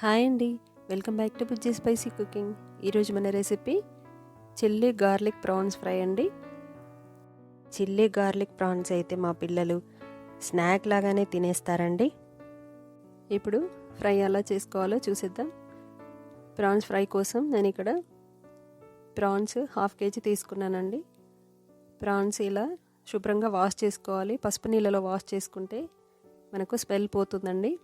Hi అండి. Welcome back to Bujji spicy cooking. ఈరోజు మన recipe chilli garlic prawns fry అండి. చిల్లీ గార్లిక్ ప్రాన్స్ అయితే మా పిల్లలు స్నాక్ లాగానే తినేస్తారండి. ఇప్పుడు ఫ్రై ఎలా చేసుకోవాలో చూసేద్దాం. ప్రాన్స్ ఫ్రై కోసం నేను ఇక్కడ ప్రాన్స్ హాఫ్ కేజీ తీసుకున్నానండి. ప్రాన్స్ ఇలా శుభ్రంగా వాష్ చేసుకోవాలి. పసుపు నీళ్ళలో వాష్ చేసుకుంటే మనకు స్మెల్ పోతుందండి.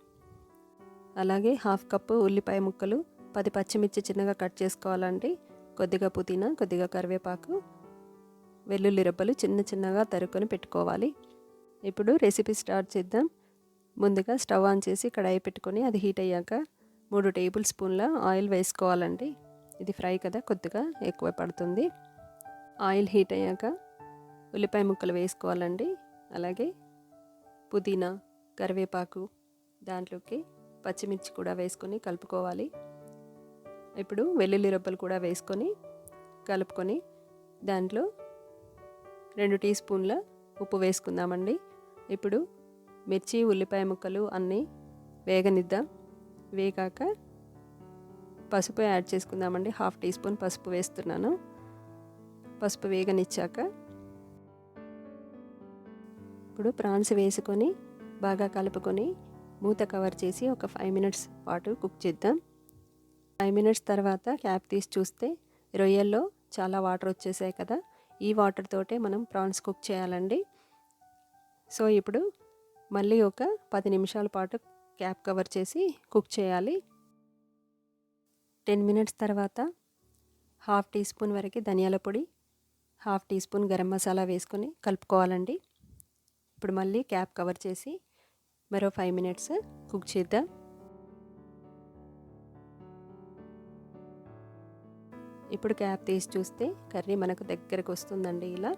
అలాగే హాఫ్ కప్పు ఉల్లిపాయ ముక్కలు పది పచ్చిమిర్చి చిన్నగా కట్ చేసుకోవాలండి. కొద్దిగా పుదీనా కొద్దిగా కరివేపాకు వెల్లుల్లి రెబ్బలు చిన్న చిన్నగా తరుక్కొని పెట్టుకోవాలి. ఇప్పుడు రెసిపీ స్టార్ట్ చేద్దాం. ముందుగా స్టవ్ ఆన్ చేసి కడాయి పెట్టుకొని అది హీట్ అయ్యాక మూడు టేబుల్ స్పూన్ల ఆయిల్ వేసుకోవాలండి. ఇది ఫ్రై కదా కొద్దిగా ఎక్కువ పడుతుంది. ఆయిల్ హీట్ అయ్యాక ఉల్లిపాయ ముక్కలు వేసుకోవాలండి. అలాగే పుదీనా కరివేపాకు దాంట్లోకి పచ్చిమిర్చి కూడా వేసుకొని కలుపుకోవాలి. ఇప్పుడు వెల్లుల్లి రొబ్బలు కూడా వేసుకొని కలుపుకొని దాంట్లో రెండు టీ స్పూన్ల ఉప్పు వేసుకుందామండి. ఇప్పుడు మిర్చి ఉల్లిపాయ ముక్కలు అన్నీ వేగనిద్దాం. వేగాక పసుపు యాడ్ చేసుకుందామండి. హాఫ్ టీ స్పూన్ పసుపు వేస్తున్నాను. పసుపు వేగనిచ్చాక ఇప్పుడు ప్రాన్స్ వేసుకొని బాగా కలుపుకొని మూత కవర్ చేసి ఒక ఫైవ్ మినిట్స్ పాటు కుక్ చేద్దాం. ఫైవ్ మినిట్స్ తర్వాత క్యాప్ తీసి చూస్తే రొయ్యల్లో చాలా వాటర్ వచ్చేసాయి కదా. ఈ వాటర్ తోటే మనం ప్రాన్స్ కుక్ చేయాలండి. సో ఇప్పుడు మళ్ళీ ఒక పది నిమిషాల పాటు క్యాప్ కవర్ చేసి కుక్ చేయాలి. టెన్ మినిట్స్ తర్వాత హాఫ్ టీ స్పూన్ వరకు ధనియాల పొడి half teaspoon garam masala వేసుకొని కలుపుకోవాలండి. ఇప్పుడు మళ్ళీ క్యాప్ కవర్ చేసి మరో ఫైవ్ మినిట్స్ కుక్ చేద్దాం. ఇప్పుడు క్యాప్ తీసి చూస్తే కర్రీ మనకు దగ్గరకు వస్తుందండి ఇలా.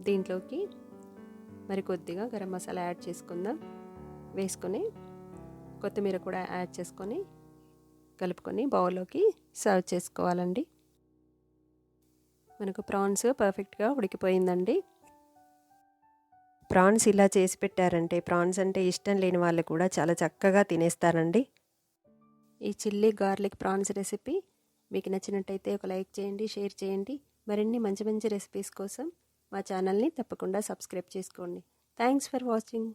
దీంట్లోకి మరి కొద్దిగా గరం మసాలా యాడ్ చేసుకుందాం. వేసుకొని కొత్తిమీర కూడా యాడ్ చేసుకొని కలుపుకొని బౌల్లోకి సర్వ్ చేసుకోవాలండి. మనకు ప్రాన్స్ పర్ఫెక్ట్గా ఉడికిపోయిందండి. ప్రాన్స్ ఇలా చేసి పెట్టారంటే ప్రాన్స్ అంటే ఇష్టం లేని వాళ్ళు కూడా చాలా చక్కగా తినేస్తారండి. ఈ చిల్లీ గార్లిక్ ప్రాన్స్ రెసిపీ మీకు నచ్చినట్టయితే ఒక లైక్ చేయండి షేర్ చేయండి. మరిన్ని మంచి మంచి రెసిపీస్ కోసం మా ఛానల్ని తప్పకుండా సబ్స్క్రైబ్ చేసుకోండి. Thanks for watching